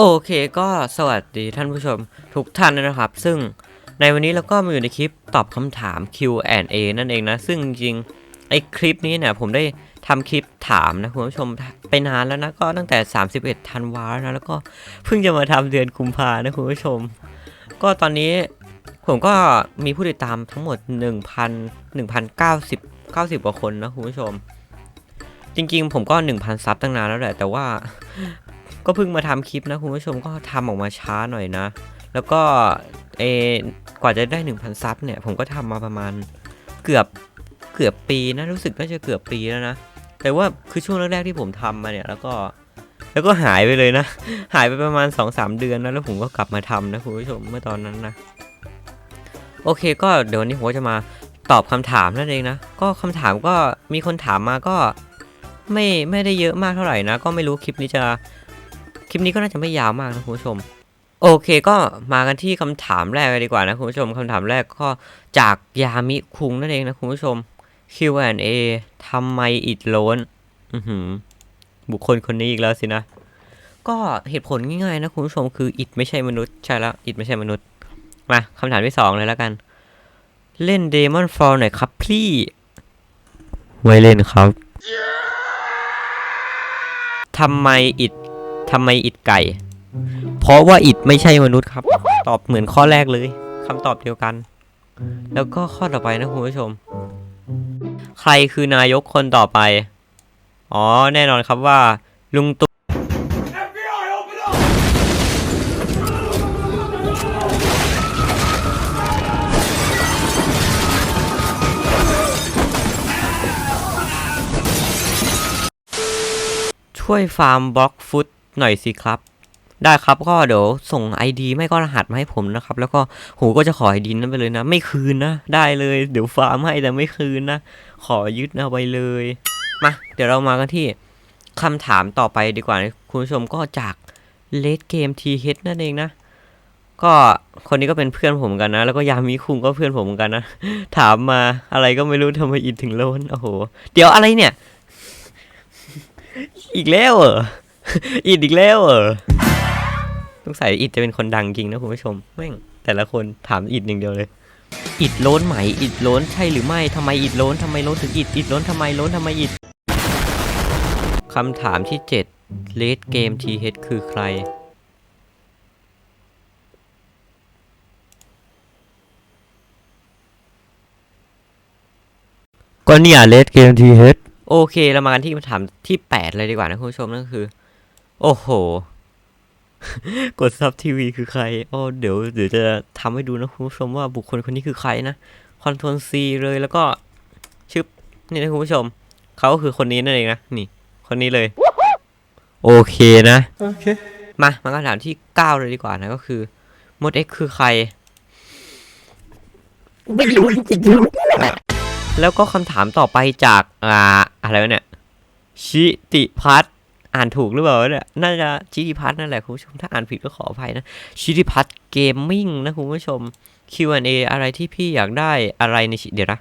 โอเคก็สวัสดีท่านผู้ชมทุกท่านนะครับ ซึ่งในวันนี้เราก็มาอยู่ในคลิปตอบคำถาม Q&A นั่นเองนะ ซึ่งจริงๆไอคลิปนี้เนี่ยผมได้ทำคลิปถามนะคุณผู้ชมไปนานแล้วนะก็ตั้งแต่ 31ธันวาแล้วนะแล้วก็เพิ่งจะมาทำเดือนกุมภานะคุณผู้ชม ก็ตอนนี้ผมก็มีผู้ติดตามทั้งหมด 1,000 1,090 90กว่าคนนะคุณผู้ชม จริงๆ ผมก็ 1,000 ซับตั้งนานแล้วแหละแต่ว่า ก็เพิ่งมาทำคลิปนะคุณผู้ชมก็ทำออกมาช้าหน่อยนะ แล้วก็เออกว่าจะได้ 1,000 ซับเนี่ย ผมก็ทำมาประมาณเกือบเกือบปีนะ รู้สึกน่าจะเกือบปีแล้วนะ แต่ว่าคือช่วงแรกๆที่ผมทำมาเนี่ย แล้วก็แล้วก็หายไปเลยนะ หายไปประมาณ 2-3 เดือนนะแล้วผมก็กลับมาทำนะคุณผู้ชมเมื่อตอนนั้นนะ โอเคก็เดี๋ยววันนี้ผมจะมาตอบคำถามนั่นเองนะ ก็คำถามก็มีคนถามมาก็ไม่ไม่ได้เยอะมากเท่าไหร่นะ ก็ไม่รู้คลิปนี้จะ คลิปนี้ก็น่าจะไม่ยาวมากนะคุณผู้ชม โอเคก็มากันที่คำถามแรกดีกว่านะคุณผู้ชมคำถามแรกก็จากยามิคุงนั่นเองนะคุณผู้ชม Q&A ทำไมอิดโล้นอือหือบุคคลคนนี้อีกแล้วสินะ ก็เหตุผลง่ายๆนะคุณผู้ชมคืออิดไม่ใช่มนุษย์ใช่แล้วอิดไม่ใช่มนุษย์ มาคำถามที่สองเลยแล้วกัน เล่น Demon Fall หน่อยครับพี่ไม่เล่นครับทำไมอิด ทำไมอิดไก่ เพราะว่าอิดไม่ใช่มนุษย์ครับ ตอบเหมือนข้อแรกเลยคำตอบเดียวกัน แล้วก็ข้อต่อไปนะคุณผู้ชม ใครคือนายกคนต่อไป อ๋อแน่นอนครับว่า ลุงตู่ช่วยฟาร์มบล็อกฟุต หน่อยสิครับ ได้ครับก็เดี๋ยวส่ง ID ไม่ก็รหัสมาให้ผมนะครับ แล้วก็หูก็จะขอ ID นั้นไปเลยนะ ไม่คืนนะ ได้เลย เดี๋ยวฟาร์มให้แต่ไม่คืนนะ ขอยึดเอาไปเลย มา เดี๋ยวเรามากันที่คำถามต่อไปดีกว่านะคุณผู้ชมก็จากเลดเกมทีเฮดนั่นเองนะ ก็คนนี้ก็เป็นเพื่อนผมกันนะ แล้วก็ยามิคุงก็เพื่อนผมกันนะ ถามมาอะไรก็ไม่รู้ทำไมอินถึงโลนโอ้โห เดี๋ยวอะไรเนี่ย อีกแล้วเหรอ อิดอีกแล้วเหรอสงสัยอิดจะเป็นคนดังจริงนะคุณผู้ชมแม่งแต่ละคนถามอิดหนึ่างเดียวเลย อิดโล้นไหมอิดโล้นใช่หรือไม่ทำไมอิดโล้นทำไมโล้นถึงอิดอิดโล้นทำไมโล้นทำไมอิดคำถามที่7เลดเกมทีเฮดคือใคร ก็เนี่ยเลดเกมทีเฮดโอเคเรามากันที่คำถามที่ 8 เลยดีกว่านะคุณผู้ชมนั่นก็คือ โอ้โห กดซับทีวีคือใครอ๋อเดี๋ยวเดี๋ยวจะทำให้ดูนะคุณผู้ชมว่าบุคคลคนนี้คือใครนะคอนโทรลซีเลยแล้วก็ชึบนี่นะคุณผู้ชม เขาก็คือคนนี้นั่นเองนะนี่ คนนี้เลย โอเคนะโอเคมามาคำถามที่9เลยดีกว่านะก็คือมดเอ็กคือใครไม่รู้จริงๆแล้วก็คำถามต่อไปจากอ่าอะไรวะเนี่ย ชิติพัฒน์ อ่านถูกหรือเปล่าวะเนี่ยน่าจะชิติพัฒน์นั่นแหละคุณผู้ชม ถ้าอ่านผิดก็ขออภัยนะ ชิติพัฒน์เกมมิ่งนะคุณผู้ชม Q&A อะไรที่พี่อยากได้อะไรในชีเดี๋ยวนะ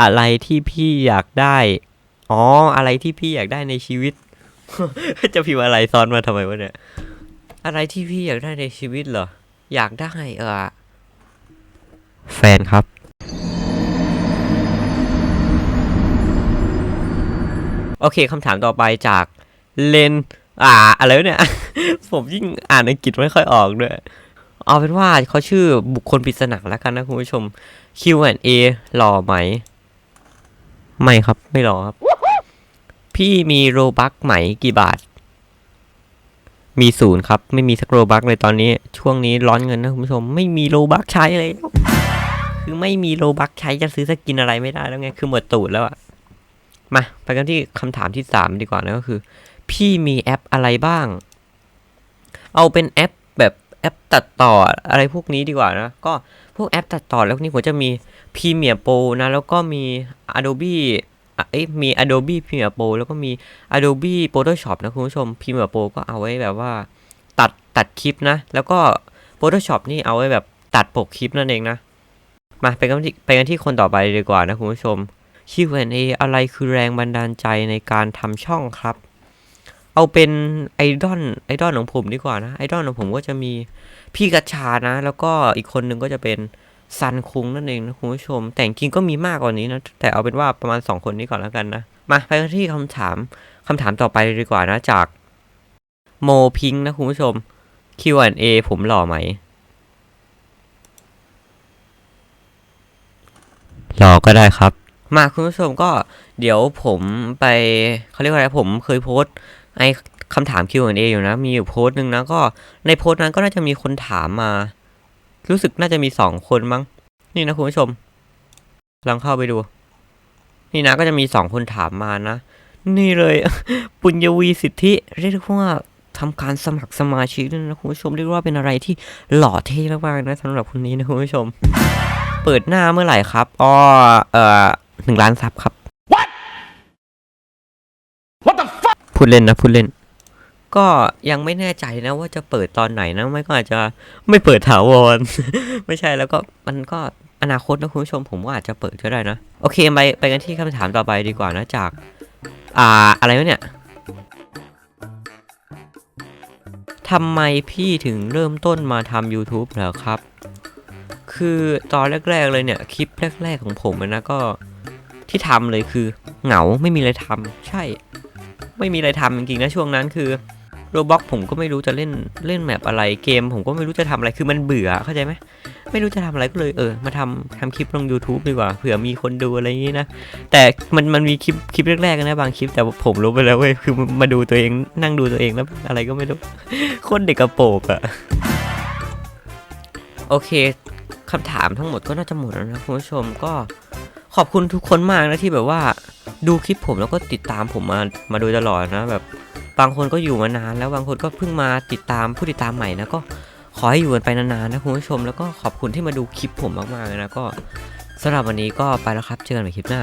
อะไรที่พี่อยากได้ อ๋อ อะไรที่พี่อยากได้ในชีวิต จะพิมพ์อะไรซ้อนมาทำไมวะเนี่ย อะไรที่พี่อยากได้ในชีวิตเหรอ อยากได้เออแฟนครับโอเคคำถามต่อไปจาก เลนอ่าอะไรเนี่ย ผมยิ่งอ่านอังกฤษไม่ค่อยออกด้วย เอาเป็นว่าเขาชื่อบุคคลปริศนาแล้วกันนะคุณผู้ชม Q&A หล่อไหม ไม่ครับไม่หล่อครับ พี่มีโรบักไหมกี่บาท มีศูนย์ครับ ไม่มีสักโรบักเลยตอนนี้ ช่วงนี้ร้อนเงินนะคุณผู้ชม ไม่มีโรบักใช้เลย คือไม่มีโรบักใช้จะซื้อสกินอะไรไม่ได้แล้วไง คือหมดตูดแล้วอะมาไปกันที่คำถามที่สามดีกว่านะก็คือ พี่มีแอปอะไรบ้าง เอาเป็นแอปแบบแอปตัดต่ออะไรพวกนี้ดีกว่านะ ก็พวกแอปตัดต่อแล้วนี้ผมจะมี Premiere Pro นะ แล้วก็มี Adobe เอ้ยมี Adobe Premiere Pro แล้วก็มี Adobe Photoshop นะคุณผู้ชม Premiere Pro ก็เอาไว้แบบว่า ตัดตัดคลิปนะ แล้วก็ Photoshop นี่เอาไว้แบบตัดปกคลิปนั่นเองนะ มาไปกันที่ไปกันที่คนต่อไปดีกว่านะคุณผู้ชม Q&A อะไรคือแรงบันดาลใจในการทำช่องครับ เอาเป็นไอดอลไอดอลของผมดีกว่านะไอดอลของผมก็จะมีพี่กัญชานะ แล้วก็อีกคนหนึ่งก็จะเป็นซันคุงนั่นเองนะคุณผู้ชม แต่จริงก็มีมากกว่านี้นะ แต่เอาเป็นว่าประมาณ 2 คนนี้ก่อนแล้วกันนะ มาไปที่คำถามคำถามต่อไปเลยดีกว่านะจากโมพิงนะคุณผู้ชม Q&A ผมหล่อไหมรอก็ได้ครับ มาคุณผู้ชมก็เดี๋ยวผมไปเขาเรียกว่าอะไรผมเคยโพสต์ ไอ้คำถาม Q&A อยู่นะ มีอยู่โพสต์หนึ่งนะก็ในโพสต์นั้นก็น่าจะมีคนถามมา รู้สึกน่าจะมีสองคนมั้ง นี่นะคุณผู้ชม ลองเข้าไปดู นี่นะก็จะมีสองคนถามมานะ นี่เลย ปุญญวีสิทธิ เรียกว่าทำการสมัครสมาชิกนะคุณผู้ชมเรียกว่าเป็นอะไรที่หล่อเท่มากๆนะสำหรับคนนี้นะคุณผู้ชม เปิดหน้าเมื่อไหร่ครับอ๋อเอ่อหนึ่งล้านซับครับ พูดเล่นนะพูดเล่น ก็ยังไม่แน่ใจนะว่าจะเปิดตอนไหนนะไม่ก็อาจจะไม่เปิดถาวร ไม่ใช่แล้วก็มันก็อนาคตนะคุณผู้ชมผมว่าอาจจะเปิดก็ได้นะ โอเคไปไปกันที่คำถามต่อไปดีกว่านะจาก อ่าอะไรวะเนี่ยทำไมพี่ถึงเริ่มต้นมาทำ YouTube เหรอครับ คือตอนแรก ๆ เลยเนี่ย คลิปแรก ๆ ของผมนะก็ที่ทำเลยคือ เหงาไม่มีอะไรทำใช่ ไม่มีอะไรทำจริงๆนะช่วงนั้นคือโรบ็อกผมก็ไม่รู้จะเล่นเล่นแมปอะไรเกม ผมก็ไม่รู้จะทำอะไรคือมันเบื่อเข้าใจไหมไม่รู้จะทำอะไรก็เลยเออมาทำทำคลิปลง YouTube ดีกว่าเผื่อมีคนดูอะไรอย่างนี้นะ แต่มันมันมีคลิปคลิปแรกๆนะบางคลิปแต่ผมรู้ไปแล้วเว้ยคือมาดูตัวเองนั่งดูตัวเองแล้วอะไรก็ไม่รู้โคนเด็กกระโปรงอะโอเคคำถามทั้งหมดก็น่าจะหมดแล้วนะคุณผู้ชมก็ ขอบคุณทุกคนมากนะที่แบบว่า ดูคลิปผมแล้วก็ติดตามผมมามาโดยตลอดนะแบบบางคนก็อยู่มานานแล้วบางคนก็เพิ่งมาติดตามผู้ติดตามใหม่นะก็ขอให้อยู่กันไปนานๆนะคุณผู้ชมแล้วก็ขอบคุณที่มาดูคลิปผมมากๆเลยนะก็สำหรับวันนี้ก็ไปแล้วครับเจอกันใหม่คลิปหน้า